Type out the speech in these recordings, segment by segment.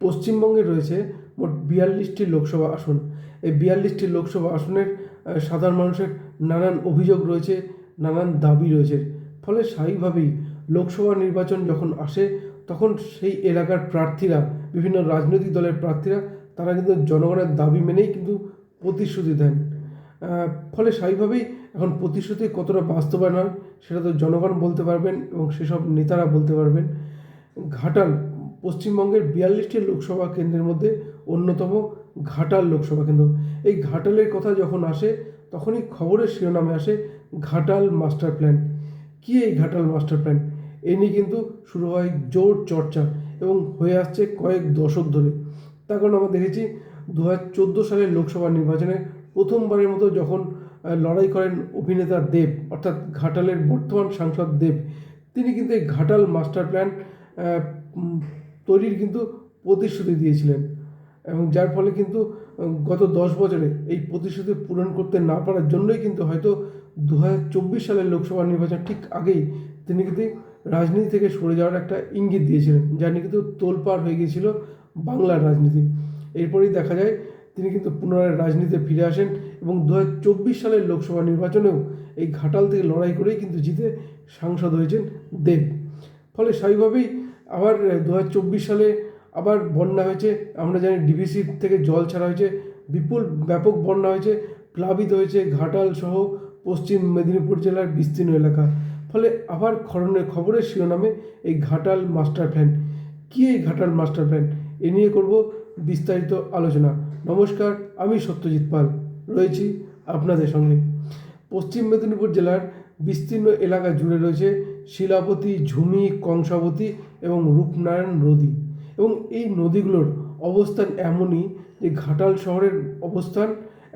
পশ্চিমবঙ্গে রয়েছে মোট বিয়াল্লিশটি লোকসভা আসন। এই বিয়াল্লিশটি লোকসভা আসনের সাধারণ মানুষের নানান অভিযোগ রয়েছে, নানান দাবি রয়েছে। ফলে স্বাভাবিকভাবেই লোকসভা নির্বাচন যখন আসে, তখন সেই এলাকার প্রার্থীরা, বিভিন্ন রাজনৈতিক দলের প্রার্থীরা, তারা কিন্তু জনগণের দাবি মেনেই কিন্তু প্রতিশ্রুতি দেন। ফলে স্বাভাবিকভাবেই এখন প্রতিশ্রুতি কতটা বাস্তবায়ন হয়, সেটা তো জনগণ বলতে পারবেন এবং সেসব নেতারা বলতে পারবেন। ঘাটাল পশ্চিমবঙ্গের বিয়াল্লিশটি লোকসভা কেন্দ্রের মধ্যে অন্যতম ঘাটাল লোকসভা কেন্দ্র। এই ঘাটালের কথা যখন আসে, তখনই খবরের শিরোনামে আসে ঘাটাল মাস্টার প্ল্যান। কী এই ঘাটাল মাস্টার প্ল্যান? এ নিয়ে কিন্তু শুরু হয় জোর চর্চা এবং হয়ে আসছে কয়েক দশক ধরে। তার কারণ আমরা দেখেছি দু হাজার চোদ্দ সালের লোকসভা নির্বাচনে প্রথমবারের মতো যখন লড়াই করেন অভিনেতা দেব, অর্থাৎ ঘাটালের বর্তমান সাংসদ দেব, তিনি কিন্তু এই ঘাটাল মাস্টার প্ল্যান তৈরির কিন্তু প্রতিশ্রুতি দিয়েছিলেন। এবং যার ফলে কিন্তু গত দশ বছরে এই প্রতিশ্রুতি পূরণ করতে না পারার জন্যই কিন্তু হয়তো দু হাজার চব্বিশ সালের লোকসভা নির্বাচন ঠিক আগেই তিনি কিন্তু রাজনীতি থেকে সরে যাওয়ার একটা ইঙ্গিত দিয়েছিলেন যা নিয়ে কিন্তু তোলপাড় হয়ে গিয়েছিল বাংলার রাজনীতি। এরপরেই দেখা যায়, তিনি কিন্তু পুনরায় রাজনীতিতে ফিরে আসেন এবং দু হাজার চব্বিশ সালের লোকসভা নির্বাচনেও এই ঘাটাল থেকে লড়াই করেই কিন্তু জিতে সাংসদ হয়েছেন দেব। ফলে স্বাভাবিকভাবেই আবার দু সালে আবার বন্যা হয়েছে। আমরা জানি ডিভিসি থেকে জল ছাড়া হয়েছে। বিপুল, ব্যাপক বন্যা হয়েছে। প্লাবিত হয়েছে ঘাটাল সহ পশ্চিম মেদিনীপুর জেলার বিস্তীর্ণ এলাকা। ফলে আবার খরণের খবরের শিরোনামে এই ঘাটাল মাস্টার প্ল্যান। কী এই ঘাটাল মাস্টার প্ল্যান? এ নিয়ে করব বিস্তারিত আলোচনা। নমস্কার, আমি সত্যজিৎ পাল। রয়েছি আপনাদের সঙ্গে। পশ্চিম মেদিনীপুর জেলার বিস্তীর্ণ এলাকা জুড়ে রয়েছে শিলাবতী, ঝুমি, কংসাবতী এবং রূপনারায়ণ নদী। এবং এই নদীগুলোর অবস্থান এমনই যে ঘাটাল শহরের অবস্থান,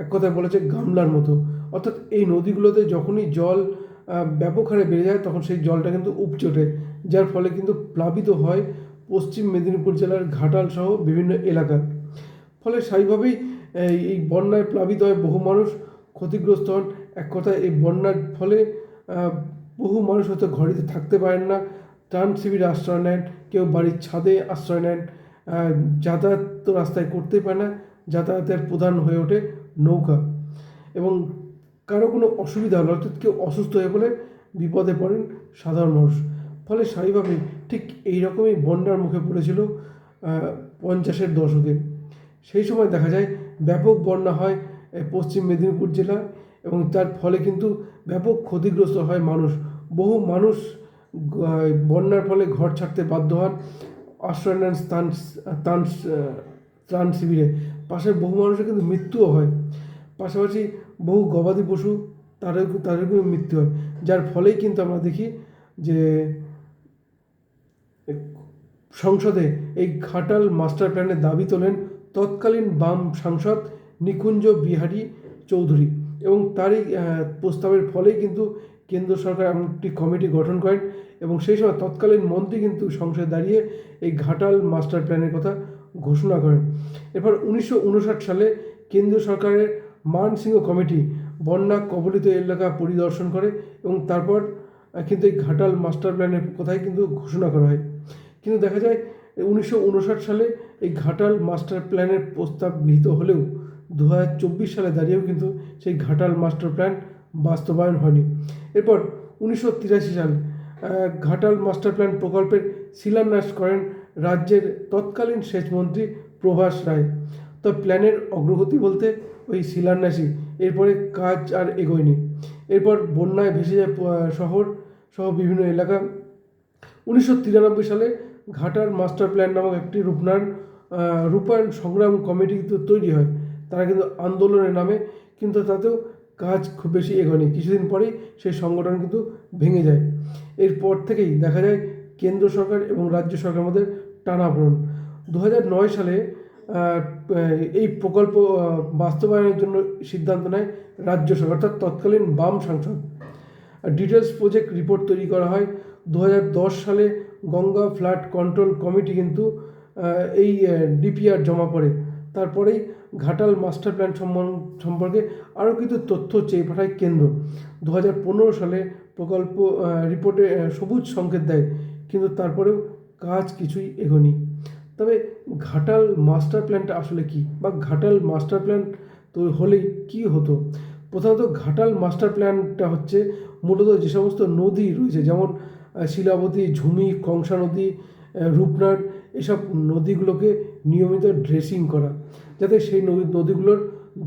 এক কথায় বলেছে গামলার মতো। অর্থাৎ এই নদীগুলোতে যখনই জল ব্যাপক হারে বেড়ে যায়, তখন সেই জলটা কিন্তু উপচে ওঠে। যার ফলে কিন্তু প্লাবিত হয় পশ্চিম মেদিনীপুর জেলার ঘাটাল সহ বিভিন্ন এলাকা। ফলে স্বাভাবিকভাবেই এই বন্যায় প্লাবিত হয় বহু মানুষ, ক্ষতিগ্রস্ত হন। এক কথায় এই বন্যার ফলে বহু মানুষ হয়তো ঘরেতে থাকতে পারেন না। ত্রাণ শিবিরে আশ্রয় নেন, কেউ বাড়ির ছাদে আশ্রয় নেন যাতায়াত তো রাস্তায় করতেই পারে না, যাতায়াতের প্রধান হয়ে ওঠে নৌকা। এবং কারও কোনো অসুবিধা হলো, অর্থাৎ কেউ অসুস্থ হয়ে পড়লে বিপদে পড়েন সাধারণ মানুষ। ফলে স্বাভাবিকভাবেই ঠিক এই রকমই বন্যার মুখে পড়েছিল পঞ্চাশের দশকে। সেই সময় দেখা যায় ব্যাপক বন্যা হয় পশ্চিম মেদিনীপুর জেলা এবং তার ফলে কিন্তু ব্যাপক ক্ষতিগ্রস্ত হয় মানুষ। বহু মানুষ বন্যার ফলে ঘর ছাড়তে বাধ্য হন। আশ্রয় নেন স্থান ত্রাণ শিবিরে। পাশে বহু মানুষের কিন্তু মৃত্যুও হয়। পাশাপাশি বহু গবাদি পশু তাদের তাদের কিন্তু মৃত্যু হয়। যার ফলেই কিন্তু আমরা দেখি যে সংসদে এই ঘাটাল মাস্টার প্ল্যানের দাবি তোলেন তৎকালীন বাম সাংসদ নিকুঞ্জ বিহারী চৌধুরী এবং তারই প্রস্তাবের ফলেই কিন্তু কেন্দ্র সরকার এমন একটি কমিটি গঠন করেন এবং সেই সময় তৎকালীন মন্ত্রী কিন্তু সংসদে দাঁড়িয়ে এই ঘাটাল মাস্টার প্ল্যানের কথা ঘোষণা করেন। এরপর উনিশশো উনষাট সালে কেন্দ্রীয় সরকারের মানসিংহ কমিটি বন্যা কবলিত এলাকা পরিদর্শন করে এবং তারপর কিন্তু এই ঘাটাল মাস্টার প্ল্যানের কথাই কিন্তু ঘোষণা করা হয়। কিন্তু দেখা যায়, উনিশশো উনষাট সালে এই ঘাটাল মাস্টার প্ল্যানের প্রস্তাব গৃহীত হলেও দু হাজার চব্বিশ সালে দাঁড়িয়েও কিন্তু সেই ঘাটাল মাস্টার প্ল্যান বাস্তবায়ন হয়নি। এরপর উনিশশো তিরাশি সাল ঘাটাল মাস্টার প্ল্যান প্রকল্পের শিলান্যাস করেন রাজ্যের তৎকালীন সেচমন্ত্রী প্রভাস রায়। তো প্ল্যানের অগ্রগতি বলতে ওই শিলান্যাসই এরপরে কাজ আর এগোয়নি। এরপর বন্যায় ভেসে যায় শহর সহ বিভিন্ন এলাকা। উনিশশো তিরানব্বই সালে ঘাটার মাস্টার প্ল্যান নামক একটি রূপনারায়ণ আহ, রূপায়ণ সংগ্রাম কমিটি কিন্তু তৈরি হয়। তারা কিন্তু আন্দোলনের নামে কিন্তু তাতেও কাজ খুব বেশি এগোয়নি। কিছুদিন পরেই সেই সংগঠন কিন্তু ভেঙে যায়। এরপর থেকেই দেখা যায় কেন্দ্র সরকার এবং রাজ্য সরকারের মধ্যে টানাপোড়েন। দু নয় সালে এই প্রকল্প বাস্তবায়নের জন্য সিদ্ধান্ত নেয় রাজ্য সরকার, অর্থাৎ তৎকালীন বাম সাংসদ। ডিটেলস প্রজেক্ট রিপোর্ট তৈরি করা হয়। দু হাজার দশ সালে গঙ্গা ফ্ল্যাট কন্ট্রোল কমিটি কিন্তু এই ডিপিআর জমা পড়ে। তারপরেই ঘাটাল মাস্টার প্ল্যান সম্পর্কে আরও কিছু তথ্য চেয়ে পাঠায় কেন্দ্র। দু হাজার পনেরো সালে প্রকল্প রিপোর্টে সবুজ সংকেত দেয় কিন্তু তারপরেও কাজ কিছুই এগোনি। তবে ঘাটাল মাস্টার প্ল্যানটা আসলে কি বা ঘাটাল মাস্টার প্ল্যান তো হলেই কি হতো? প্রথমত ঘাটাল মাস্টার প্ল্যানটা হচ্ছে মূলত যে সমস্ত নদী রয়েছে যেমন শিলাবতী ঝুমি কংসা নদী আহ, রূপনাথ এসব নদীগুলোকে নিয়মিত ড্রেসিং করা, যাতে সেই নদী, নদীগুলোর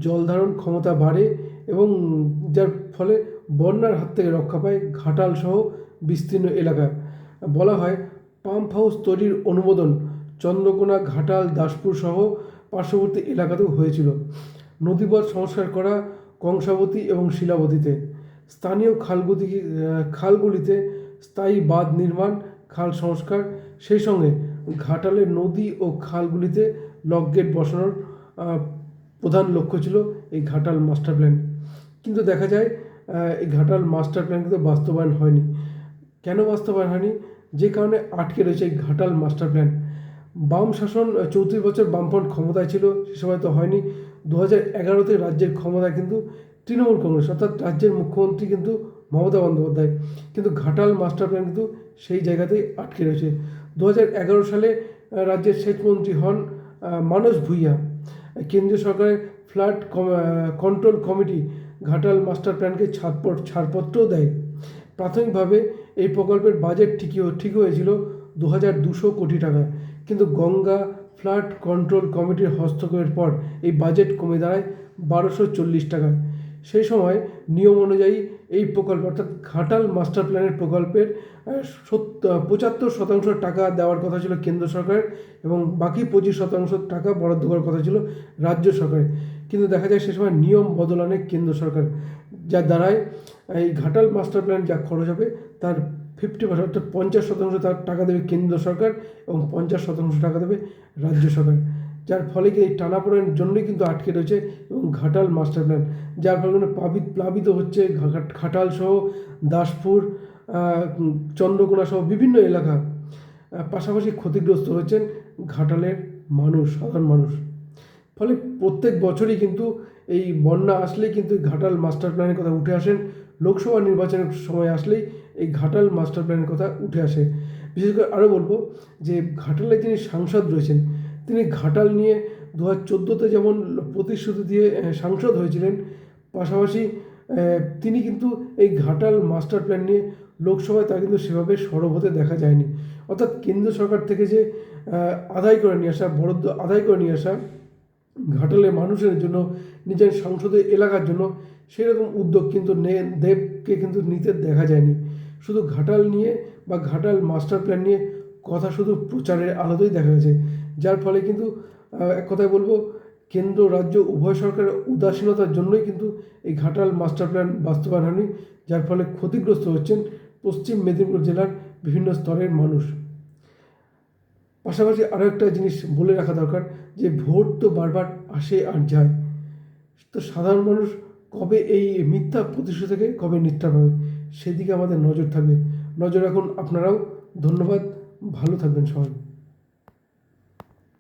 জল ধারণ ক্ষমতা বাড়ে এবং যার ফলে বন্যার হাত থেকে রক্ষা পায় ঘাটাল সহ বিস্তীর্ণ এলাকা। বলা হয় পাম্প হাউস তৈরির অনুমোদন চন্দ্রকোনা, ঘাটাল, দাসপুর সহ পার্শ্ববর্তী এলাকাতেও হয়েছিল। নদীপথ সংস্কার করা কংসাবতী এবং শিলাবতীতে। স্থানীয় খালগুলি খালগুলিতে স্থায়ী বাঁধ নির্মাণ, খাল সংস্কার, সেই সঙ্গে ঘাটালের নদী ও খালগুলিতে লক গেট বসানোর প্রধান লক্ষ্য ছিল এই ঘাটাল মাস্টার প্ল্যান। কিন্তু দেখা যায় এই ঘাটাল মাস্টার প্ল্যান কিন্তু বাস্তবায়ন হয়নি। কেন বাস্তবায়ন হয়নি? যে কারণে আটকে রয়েছে এই ঘাটাল মাস্টার প্ল্যান। বাম শাসন চৌত্রিশ বছর বামফ্রন্ট ক্ষমতায় ছিল, সে সময় তো হয়নি। দু হাজার এগারোতে রাজ্যের ক্ষমতায় কিন্তু তৃণমূল কংগ্রেস, অর্থাৎ রাজ্যের মুখ্যমন্ত্রী কিন্তু মমতা বন্দ্যোপাধ্যায়। কিন্তু ঘাটাল মাস্টার প্ল্যান কিন্তু সেই জায়গাতেই আটকে রয়েছে। দু হাজার এগারো সালে রাজ্যের সেচ মন্ত্রী হন মানস ভূঁইয়া। কেন্দ্রীয় সরকারের flood control committee Ghatal master প্ল্যানকে ছাড়পত্র ছাড়পত্রও দেয়। প্রাথমিকভাবে এই প্রকল্পের বাজেট ঠিকই ঠিক হয়েছিল দু হাজার দুশো কোটি টাকা। কিন্তু গঙ্গা ফ্লাড কন্ট্রোল কমিটির হস্তক্ষেপের পর এই বাজেট কমে দাঁড়ায় বারোশো চল্লিশ টাকায়। সেই সময় নিয়ম অনুযায়ী এই প্রকল্প, অর্থাৎ ঘাটাল মাস্টার প্ল্যানের প্রকল্পের পঁচাত্তর শতাংশ টাকা দেওয়ার কথা ছিল কেন্দ্র সরকারের এবং বাকি পঁচিশ শতাংশ টাকা বরাদ্দ করার কথা ছিল রাজ্য সরকারের। কিন্তু দেখা যায় সে সময় নিয়ম বদল আনে কেন্দ্র সরকার, যার দ্বারায় এই ঘাটাল মাস্টার প্ল্যান যা খরচ হবে তার ফিফটি পার্সেন্ট অর্থাৎ পঞ্চাশ শতাংশ তার টাকা দেবে কেন্দ্র সরকার এবং পঞ্চাশ শতাংশ টাকা দেবে রাজ্য সরকার। যার ফলে কি এই টানাপোড়েনের জন্যই কিন্তু আটকে রয়েছে এবং ঘাটাল মাস্টার প্ল্যান, যার ফলে প্লাবিত প্লাবিত হচ্ছে ঘাট- ঘাটাল সহ দাসপুর চন্দ্রকোনা সহ বিভিন্ন এলাকা। পাশাপাশি ক্ষতিগ্রস্ত হচ্ছেন ঘাটালের মানুষ, সাধারণ মানুষ। ফলে প্রত্যেক বছরই কিন্তু এই বন্যা আসলেই কিন্তু ঘাটাল মাস্টার প্ল্যানের কথা উঠে আসেন লোকসভা নির্বাচনের সময় আসলেই এই ঘাটাল মাস্টার প্ল্যানের কথা উঠে আসে। বিশেষ করে আরও বলব যে ঘাটালে তিনি সাংসদ রয়েছেন তিনি ঘাটাল নিয়ে দু হাজার চোদ্দোতে যেমন প্রতিশ্রুতি দিয়ে সাংসদ হয়েছিলেন, পাশাপাশি তিনি কিন্তু এই ঘাটাল মাস্টার প্ল্যান নিয়ে লোকসভায় তা কিন্তু সেভাবে সরব হতে দেখা যায়নি। অর্থাৎ কেন্দ্র সরকার থেকে যে আদায় করে নিয়ে আসা, বরাদ্দ আদায় করে নিয়ে আসা ঘাটালের মানুষের জন্য, নিজের সংসদীয় এলাকার জন্য সেরকম উদ্যোগ কিন্তু নে, দেবকে কিন্তু নিতে দেখা যায়নি। শুধু ঘাটাল নিয়ে বা ঘাটাল মাস্টার প্ল্যান নিয়ে কথা শুধু প্রচারের আলোতেই দেখা গেছে। যার ফলে কিন্তু এক কথায় বলব, কেন্দ্র, রাজ্য, উভয় সরকারের উদাসীনতার জন্যই কিন্তু এই ঘাটাল মাস্টার প্ল্যান বাস্তবায়ন হয়নি, যার ফলে ক্ষতিগ্রস্ত হচ্ছেন পশ্চিম মেদিনীপুর জেলার বিভিন্ন স্তরের মানুষ। পাশাপাশি আরও একটা জিনিস বলে রাখা দরকার, যে ভোট তো বারবার আসে আর যায়। তো সাধারণ মানুষ কবে এই মিথ্যা প্রতিশ্রুতি থেকে কবে নিষ্ঠা পাবে? সেদিকে আমাদের নজর থাকবে। নজর রাখুন আপনারাও। ধন্যবাদ। ভালো থাকবেন সবাই।